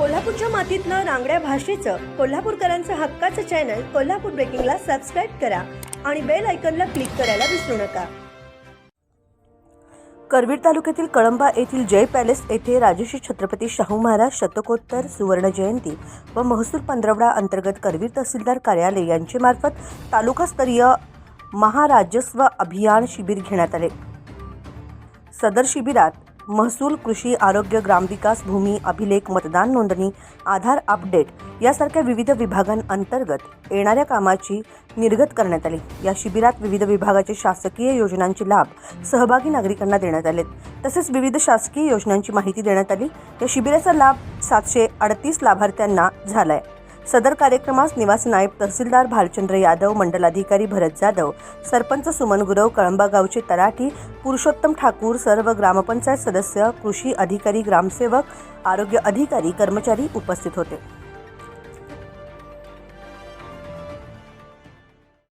कोल्हापूरच्या मातीतलं रांगड्या भाषेचं कोल्हापूरकरांचं हक्काचं चॅनल कोल्हापूर ब्रेकिंगला सबस्क्राईब करा आणि बेल आयकनला क्लिक करायला विसरू नका. करवीर तालुक्यातील कळंबा येथील जय पॅलेस येथे राजश्री छत्रपती शाहू महाराज शतकोत्तर सुवर्ण जयंती व महसूल पंधरवडा अंतर्गत करवीर तहसीलदार कार्यालय यांचे मार्फत तालुकास्तरीय महाराजस्व अभियान शिबिर घेण्यात आले. सदर शिबिरात महसूल कृषी आरोग्य ग्रामविकास भूमी अभिलेख मतदान नोंदणी आधार अपडेट यासारख्या विविध विभागांअंतर्गत येणाऱ्या कामाची निर्गत करण्यात आली. या शिबिरात विविध विभागाचे शासकीय योजनांचे लाभ सहभागी नागरिकांना देण्यात आले तसेच विविध शासकीय योजनांची माहिती देण्यात आली. या शिबिराचा लाभ सातशे अडतीस लाभार्थ्यांना झाला आहे सदर कार्यक्रमास निवासी नायब तहसीलदार भालचंद्र यादव मंडलाधिकारी भरत जाधव सरपंच सुमन गुरव कळंबा गावचे तलाठी पुरुषोत्तम ठाकूर सर्व ग्रामपंचायत सदस्य कृषी अधिकारी ग्रामसेवक आरोग्य अधिकारी कर्मचारी उपस्थित होते.